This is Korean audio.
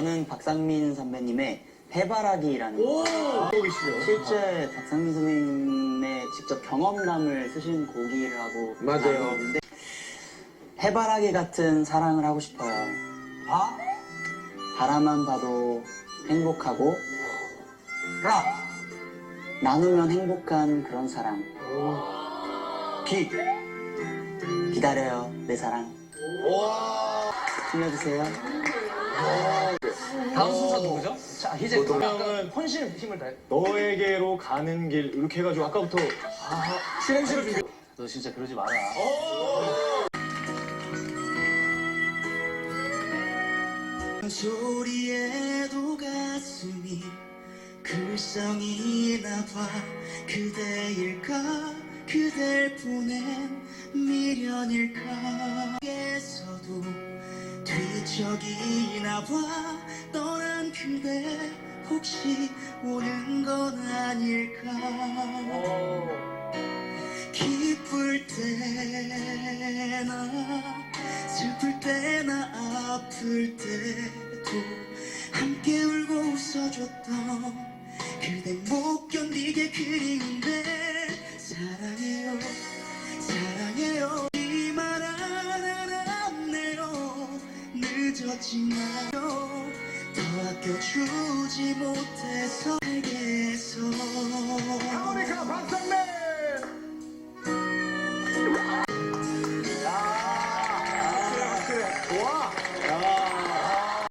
저는 박상민 선배님의 해바라기라는 계시죠? 실제 박상민 선배님의 직접 경험담을 쓰신 곡이라고 맞아요. 알고 있는데 해바라기 같은 사랑을 하고 싶어요. 아? 바라만 봐도 행복하고 라 나누면 행복한 그런 사랑. 기 기다려요 내 사랑. 와. 들려주세요. 다음 순서 누구죠? 자, 이제 보통- 그러면 혼신 힘을 다해. 너에게로 가는 길 이렇게 해가지고 아까부터 실행시를 준비. 너 진짜 그러지 마라. 소리에도 가슴이 글썽이나 봐 그대일까 그댈 보낸 미련일까 에서도 뒤척이나 봐. 떠난 그대 혹시 오는 건 아닐까? 기쁠 때나 슬플 때나 아플 때도 함께 울고 웃어줬던 그대 못 견디게 그리운데 사랑해요 늦었지만요 더 아껴주지 못해서 알겠어.